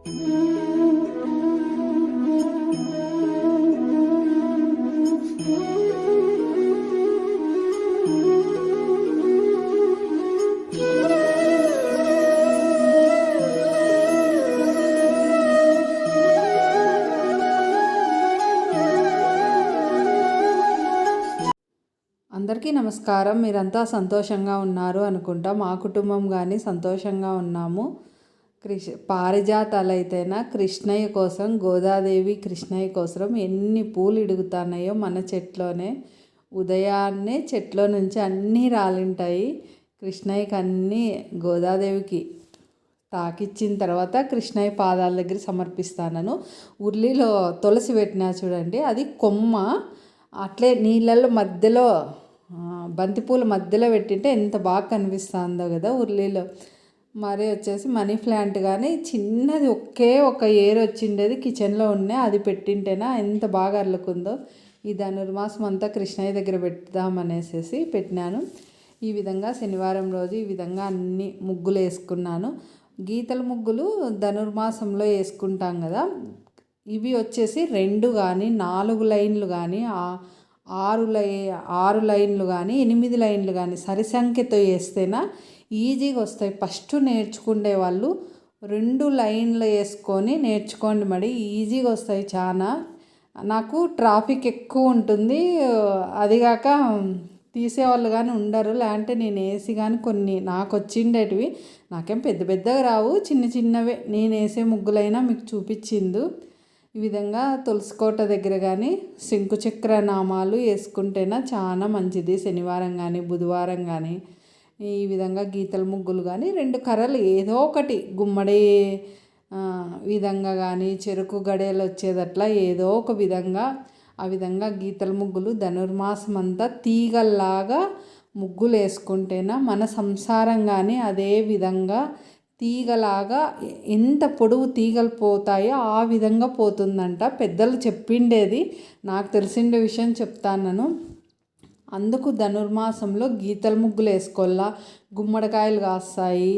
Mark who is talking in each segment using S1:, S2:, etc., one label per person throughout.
S1: అందరికీ నమస్కారం. మీరంతా సంతోషంగా ఉన్నారు అనుకుంటా మా కుటుంబం కానీ సంతోషంగా ఉన్నాము. కృష్ పారిజాతాలు కృష్ణయ్య కోసం గోదాదేవి కృష్ణయ్య కోసం ఎన్ని పూలు ఇడుగుతున్నాయో మన చెట్లోనే. ఉదయాన్నే చెట్లో నుంచి అన్నీ రాలింటాయి. కృష్ణయ్యకి అన్నీ గోదాదేవికి తాకిచ్చిన తర్వాత కృష్ణయ్య పాదాల దగ్గర సమర్పిస్తానను. ఉర్లిలో తులసి పెట్టినా చూడండి అది కొమ్మ. అట్లే నీళ్ళల్లో మధ్యలో బంతిపూల మధ్యలో పెట్టింటే ఎంత బాగా కనిపిస్తుందో కదా ఉర్లీలో. మరి వచ్చేసి మనీ ప్లాంట్ కానీ చిన్నది ఒకే ఒక ఏర్ వచ్చిండేది కిచెన్లో ఉండే అది పెట్టింటేనా ఎంత బాగా అల్లుకుందో. ఈ ధనుర్మాసం అంతా కృష్ణయ్య దగ్గర పెడదామనేసేసి పెట్టినాను. ఈ విధంగా శనివారం రోజు ఈ విధంగా అన్ని ముగ్గులు వేసుకున్నాను. గీతల ముగ్గులు ధనుర్మాసంలో వేసుకుంటాం కదా. ఇవి వచ్చేసి రెండు కానీ నాలుగు లైన్లు కానీ ఆరు లై ఆరు లైన్లు కానీ ఎనిమిది లైన్లు కానీ సరి సంఖ్యతో వేస్తేనా ఈజీగా వస్తాయి. ఫస్ట్ నేర్చుకునే వాళ్ళు రెండు లైన్లు వేసుకొని నేర్చుకోండి మరి. ఈజీగా వస్తాయి చాలా నాకు ట్రాఫిక్ ఎక్కువ ఉంటుంది. అదిగాక తీసేవాళ్ళు కానీ ఉండరు. లేదంటే నేను వేసి కానీ కొన్ని నాకు వచ్చిండేటివి నాకేం పెద్ద పెద్దగా రావు. చిన్న చిన్నవే. నేను వేసే ముగ్గులైనా మీకు చూపించిందు. ఈ విధంగా తులసికోట దగ్గర కానీ శంకుచక్ర నామాలు వేసుకుంటేనా చాలా మంచిది. శనివారం కానీ బుధవారం కానీ ఈ విధంగా గీతల ముగ్గులు కానీ రెండు కర్రలు ఏదో ఒకటి గుమ్మడి విధంగా కానీ చెరుకు గడేలు వచ్చేదట్లా ఏదో ఒక విధంగా ఆ విధంగా గీతల ముగ్గులు ధనుర్మాసం అంతా తీగల్లాగా ముగ్గులు వేసుకుంటేనా మన సంసారం కానీ అదే విధంగా తీగలాగా ఎంత పొడవు తీగలు పోతాయో ఆ విధంగా పోతుందంట. పెద్దలు చెప్పిండేది. నాకు తెలిసిండే విషయం చెప్తాను అందుకు ధనుర్మాసంలో గీతల ముగ్గులు వేసుకోవాలా గుమ్మడికాయలు కాస్తాయి.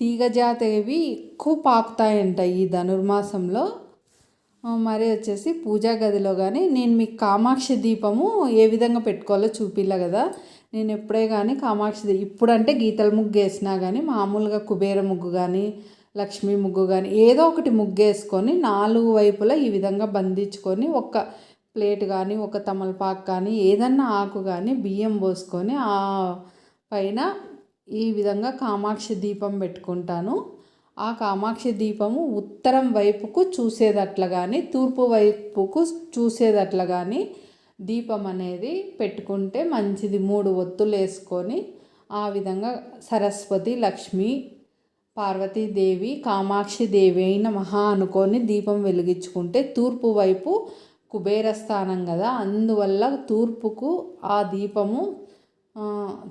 S1: తీగజాతవి ఎక్కువ పాకుతాయంట ఈ ధనుర్మాసంలో. మరి వచ్చేసి పూజా గదిలో కానీ నేను మీకు కామాక్షి దీపము ఏ విధంగా పెట్టుకోవాలో చూపిల్ల కదా. నేను ఎప్పుడే కానీ కామాక్షి ఇప్పుడంటే గీతల ముగ్గు వేసినా కానీ మామూలుగా కుబేర ముగ్గు కానీ లక్ష్మీ ముగ్గు కానీ ఏదో ఒకటి ముగ్గు వేసుకొని నాలుగు వైపులా ఈ విధంగా బంధించుకొని ఒక ప్లేట్ కానీ ఒక తమలపాకు కానీ ఏదన్నా ఆకు కానీ బియ్యం పోసుకొని ఆ పైన ఈ విధంగా కామాక్షి దీపం పెట్టుకుంటాను. ఆ కామాక్షి దీపము ఉత్తరం వైపుకు చూసేదట్ల కానీ తూర్పు వైపుకు చూసేదట్ల కానీ దీపం అనేది పెట్టుకుంటే మంచిది. మూడు ఒత్తులు వేసుకొని ఆ విధంగా సరస్వతి లక్ష్మి పార్వతీదేవి కామాక్షి దేవి అయిన మహా అనుకొని దీపం వెలిగించుకుంటే తూర్పు వైపు కుబేర స్థానం కదా అందువల్ల తూర్పుకు ఆ దీపము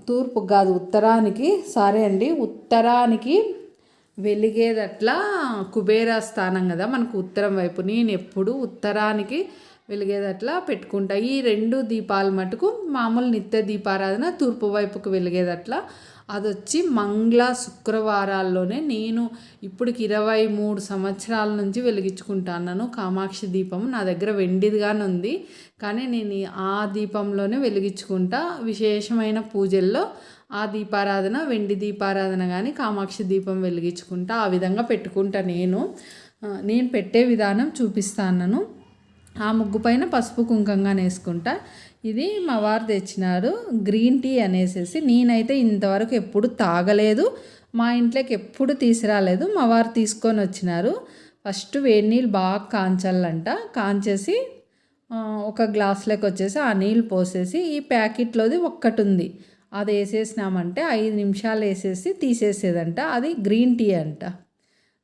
S1: తూర్పు కాదు ఉత్తరానికి సరే అండి ఉత్తరానికి వెలిగేదట్లా కుబేర స్థానం కదా మనకు ఉత్తరం వైపు. నేను ఎప్పుడు ఉత్తరానికి వెలిగేదట్లా పెట్టుకుంటా. ఈ రెండు దీపాలు మటుకు మామూలు నిత్య దీపారాధన తూర్పు వైపుకు వెలిగేదట్లా అది వచ్చి మంగళ శుక్రవారాల్లోనే నేను ఇప్పటికి ఇరవై మూడు సంవత్సరాల నుంచి వెలిగించుకుంటున్నాను కామాక్షి దీపం నా దగ్గర వెండిదిగానే ఉంది. కానీ నేను ఆ దీపంలోనే వెలిగించుకుంటా. విశేషమైన పూజల్లో ఆ దీపారాధన వెండి దీపారాధన కానీ కామాక్షి దీపం వెలిగించుకుంటా. ఆ విధంగా పెట్టుకుంటా నేను. నేను పెట్టే విధానం చూపిస్తాను ఆ ముగ్గు పైన పసుపు కుంకంగా వేసుకుంటా. ఇది మా వారు తెచ్చినారు గ్రీన్ టీ అనేసేసి. నేనైతే ఇంతవరకు ఎప్పుడు తాగలేదు. మా ఇంట్లోకి ఎప్పుడు తీసుకురాలేదు. మా వారు తీసుకొని వచ్చినారు. ఫస్ట్ వేడి నీళ్ళు బాగా కాంచాలంట. కాంచేసి ఒక గ్లాస్లోకి వచ్చేసి ఆ నీళ్ళు పోసేసి ఈ ప్యాకెట్లోది ఒక్కటి ఉంది అది వేసేసినామంటే ఐదు నిమిషాలు వేసేసి తీసేసేదంట. అది గ్రీన్ టీ అంట.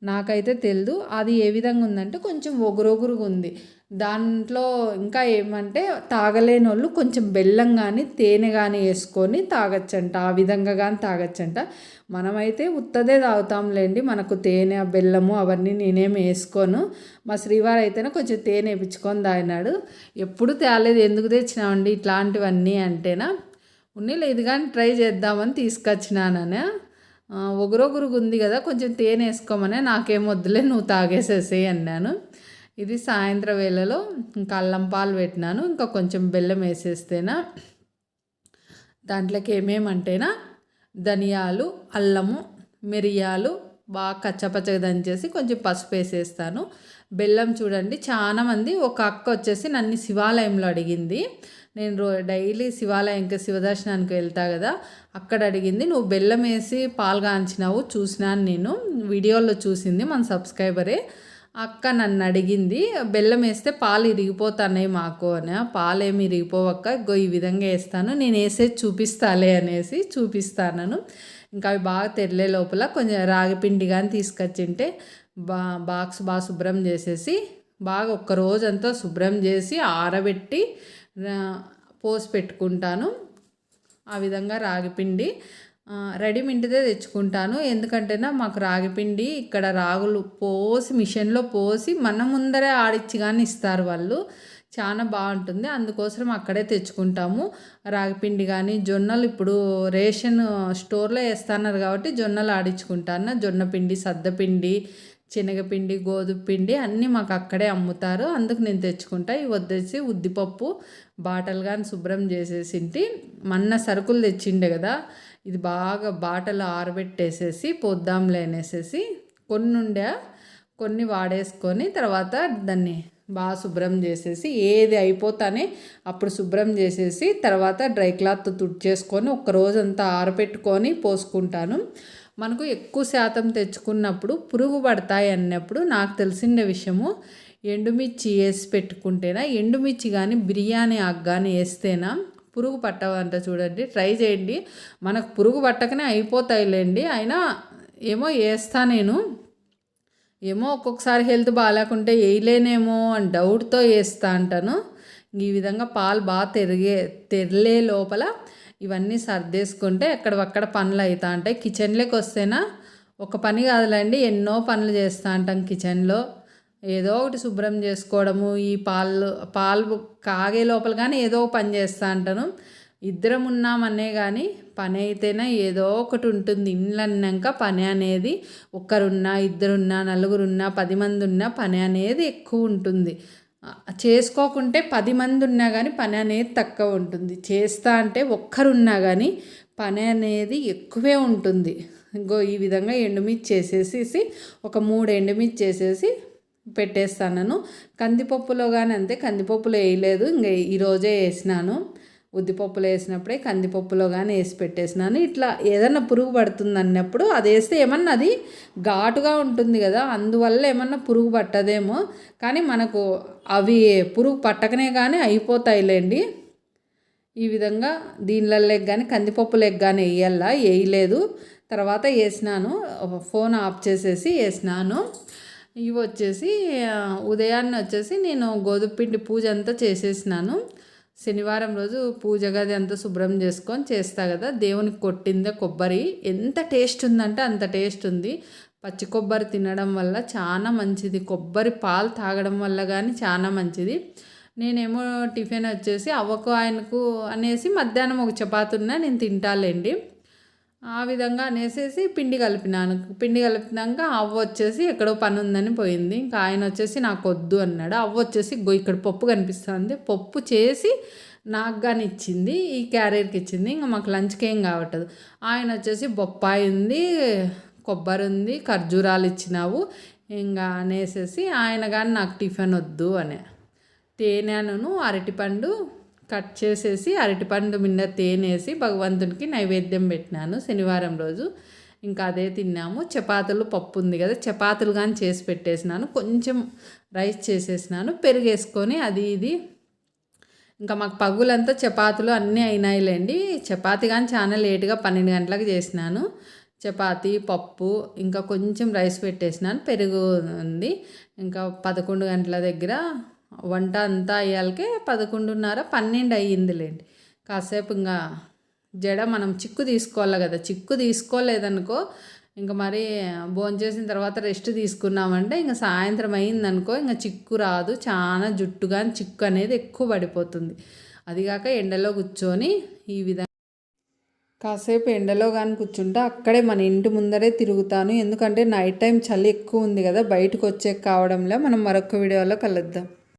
S1: నాకైతే తెలియదు అది ఏ విధంగా ఉందంటే కొంచెం ఒగురొగురుగా ఉంది. దాంట్లో ఇంకా ఏమంటే తాగలేని వాళ్ళు కొంచెం బెల్లం కానీ తేనె కానీ వేసుకొని తాగచ్చంట. ఆ విధంగా కానీ తాగచ్చంట. మనమైతే ఉత్తదే తాగుతాంలేండి. మనకు తేనె బెల్లము అవన్నీ నేనేమి వేసుకోను. మా శ్రీవారు అయితేనే కొంచెం తేనె వేపించుకొని తాగినాడు. ఎప్పుడు తేలేదు ఎందుకు తెచ్చినామండి ఇట్లాంటివన్నీ అంటేనా? ఉన్నీళ్ళు ఇది కానీ ట్రై చేద్దామని తీసుకొచ్చినాననే. "ఆ, ఉంది కదా కొంచెం తేనె వేసుకోమని నాకేం వద్దులే నువ్వు తాగేసేసేయి అన్నాను. ఇది సాయంత్రం వేళలో ఇంకా అల్లం పాలు పెట్టినాను. ఇంకా కొంచెం బెల్లం వేసేస్తేనా దాంట్లోకి ఏమేమంటేనా ధనియాలు అల్లము మిరియాలు బాగా కచ్చపచ్చగా దంచేసి కొంచెం పసుపు వేసేస్తాను. బెల్లం చూడండి చాలామంది ఒక అక్క వచ్చేసి నన్ను శివాలయంలో అడిగింది. నేను రో డైలీ శివాలయంకి శివదర్శనానికి వెళ్తా కదా అక్కడ అడిగింది నువ్వు బెల్లం వేసి పాలు కాంచినావు చూసినాను నేను వీడియోలో చూసింది మన సబ్స్క్రైబరే. అక్క నన్ను అడిగింది బెల్లం వేస్తే పాలు ఇరిగిపోతున్నాయి మాకు అని. పాలు ఏమి ఇరిగిపోవక్క ఇగో ఈ విధంగా వేస్తాను నేను వేసేది చూపిస్తాలే అనేసి చూపిస్తాను ఇంకా అవి బాగా తెరలే లోపల కొంచెం రాగి పిండి కానీ తీసుకొచ్చింటే బా బాక్స్ బాగా శుభ్రం చేసేసి బాగా ఒక్క రోజంతా శుభ్రం చేసి ఆరబెట్టి పోసి పెట్టుకుంటాను. ఆ విధంగా రాగిపిండి రెడీమేడ్దే తెచ్చుకుంటాను. ఎందుకంటేనా మాకు రాగిపిండి ఇక్కడ రాగులు పోసి మిషన్లో పోసి మన ముందరే ఆడిచ్చి కానీ ఇస్తారు వాళ్ళు. చాలా బాగుంటుంది. అందుకోసం అక్కడే తెచ్చుకుంటాము. రాగిపిండి కానీ జొన్నలు ఇప్పుడు రేషన్ స్టోర్లో వేస్తున్నారు కాబట్టి జొన్నలు ఆడించుకుంటాను జొన్న పిండి సద్దపిండి శనగపిండి గోధుమ పిండి అన్నీ మాకు అక్కడే అమ్ముతారు. అందుకు నేను తెచ్చుకుంటా. ఇవి వచ్చేసి ఉద్దిపప్పు బాటలు కానీ శుభ్రం చేసేసింటి. మన సరుకులు తెచ్చిండే కదా ఇది బాగా బాటలు ఆరబెట్టేసేసి పొద్దాంలే అనేసేసి కొన్ని ఉండే కొన్ని వాడేసుకొని తర్వాత దాన్ని బాగా శుభ్రం చేసేసి ఏది అయిపోతానే అప్పుడు శుభ్రం చేసేసి తర్వాత డ్రై క్లాత్ తుడిచేసుకొని ఒక రోజంతా ఆరబెట్టుకొని పోసుకుంటాను. మనకు ఎక్కువ శాతం తెచ్చుకున్నప్పుడు పురుగు పడతాయి అన్నప్పుడు నాకు తెలిసిన విషయము ఎండుమిర్చి వేసి పెట్టుకుంటేనా ఎండుమిర్చి కానీ బిర్యానీ ఆకు కానీ వేస్తేనా పురుగు పట్టవంట చూడండి. ట్రై చేయండి. మనకు పురుగు పట్టకనే అయిపోతాయిలేండి. అయినా ఏమో వేస్తా నేను. ఏమో ఒక్కొక్కసారి హెల్త్ బాగాలేకుంటే వేయలేనేమో అని డౌట్తో వేస్తా అంటాను. ఈ విధంగా పాలు బాగా తెరిగే తెరలే లోపల ఇవన్నీ సర్దేసుకుంటే ఎక్కడవక్కడ పనులు అవుతా ఉంటాయి. కిచెన్లోకి వస్తేనా ఒక పని కాదులేండి. ఎన్నో పనులు చేస్తూ ఉంటాం కిచెన్లో. ఏదో ఒకటి శుభ్రం చేసుకోవడము ఈ పాలు పాలు కాగే లోపల కానీ ఏదో ఒక పని చేస్తూ ఉంటాను ఇద్దరం ఉన్నామనే కానీ పని అయితేనే ఏదో ఒకటి ఉంటుంది. ఇండ్లు అన్నాక పని అనేది ఒక్కరున్నా ఇద్దరున్నా నలుగురున్నా పది మంది ఉన్నా పని అనేది ఎక్కువ ఉంటుంది. చేసుకోకుంటే పది మంది ఉన్నా కానీ పని అనేది తక్కువ ఉంటుంది. చేస్తా అంటే ఒక్కరున్నా కానీ పని అనేది ఎక్కువే ఉంటుంది. ఇంకో ఈ విధంగా ఎండుమిర్చి చేసేసి ఒక మూడు ఎండుమిర్చి చేసేసి పెట్టేస్తాను కందిపప్పులో కానీ అంతే కందిపప్పులో వేయలేదు. ఇంకా ఈరోజే వేసినాను. ఉద్దిపప్పులో వేసినప్పుడే కందిపప్పులో కానీ వేసి పెట్టేసినాను. ఇట్లా ఏదన్నా పురుగు పడుతుంది అన్నప్పుడు అది వేస్తే ఏమన్నా అది ఘాటుగా ఉంటుంది కదా అందువల్ల ఏమన్నా పురుగు పట్టదేమో. కానీ మనకు అవి పురుగు పట్టకనే కానీ అయిపోతాయిలేండి. ఈ విధంగా దీనిలలో కానీ కందిపప్పులోకి కానీ వేయాలా? వేయలేదు. తర్వాత వేసినాను. ఫోన్ ఆఫ్ చేసేసి వేసినాను. ఇవి వచ్చేసి ఉదయాన్నే వచ్చేసి నేను గోధుమ పిండి పూజ అంతా చేసేసినాను. శనివారం రోజు పూజ గది అంతా శుభ్రం చేసుకొని చేస్తా కదా దేవునికి కొట్టిందే కొబ్బరి. ఎంత టేస్ట్ ఉందంటే అంత టేస్ట్ ఉంది. పచ్చి కొబ్బరి తినడం వల్ల చాలా మంచిది. కొబ్బరి పాలు తాగడం వల్ల కానీ చాలా మంచిది. నేనేమో టిఫిన్ వచ్చేసి అవ్వకు ఆయనకు అనేసి మధ్యాహ్నం ఒక చపాతి ఉన్నా నేను తింటాలేండి. ఆ విధంగా అనేసేసి పిండి కలిపినాను. పిండి కలిపినాక అవ్వ వచ్చేసి ఎక్కడో పని ఉందని పోయింది. ఇంకా ఆయన వచ్చేసి నాకు వద్దు అన్నాడు. అవ్వ వచ్చేసి ఇక్కడ పప్పు కనిపిస్తుంది. పప్పు చేసి నాకు కానీ ఇచ్చింది ఈ క్యారియర్కి ఇచ్చింది. ఇంకా మాకు లంచ్కి ఏం కావట్లేదు. ఆయన వచ్చేసి బొప్పాయి ఉంది కొబ్బరి ఉంది ఖర్జూరాలు ఇచ్చినావు. ఇంకా అనేసేసి ఆయన కానీ నాకు టిఫిన్ వద్దు అనే. తేనెను అరటిపండు కట్ చేసేసి అరటిపండు మిన్న తేనేసి భగవంతునికి నైవేద్యం పెట్టినాను శనివారం రోజు. ఇంకా అదే తిన్నాము. చపాతీలు పప్పు ఉంది కదా చపాతీలు కానీ చేసి పెట్టేసినాను. కొంచెం రైస్ చేసేసినాను. పెరిగేసుకొని అది ఇది. ఇంకా మాకు పగులంతా చపాతీలు అన్నీ అయినాయిలేండి. చపాతీ కానీ చాలా లేటుగా పన్నెండు గంటలకు చేసినాను. చపాతీ పప్పు ఇంకా కొంచెం రైస్ పెట్టేసినాను. పెరుగు ఉంది. ఇంకా పదకొండు గంటల దగ్గర వంట అంతా అయ్యాలకే పదకొండున్నర పన్నెండు అయ్యిందిలేండి. కాసేపు ఇంకా జడ మనం చిక్కు తీసుకోవాలి కదా చిక్కు తీసుకోలేదనుకో ఇంకా మరి భోంచేసిన తర్వాత రెస్ట్ తీసుకున్నామంటే ఇంకా సాయంత్రం అయిందనుకో ఇంకా చిక్కు రాదు చాలా జుట్టుగా చిక్కు అనేది ఎక్కువ పడిపోతుంది. అదిగాక ఎండలో కూర్చొని ఈ విధంగా కాసేపు ఎండలో కానీ కూర్చుంటే అక్కడే మన ఇంటి ముందరే తిరుగుతాను. ఎందుకంటే నైట్ టైం చలి ఎక్కువ ఉంది కదా బయటకు వచ్చే కావడంలో మనం మరొక వీడియోలో కలుద్దాం.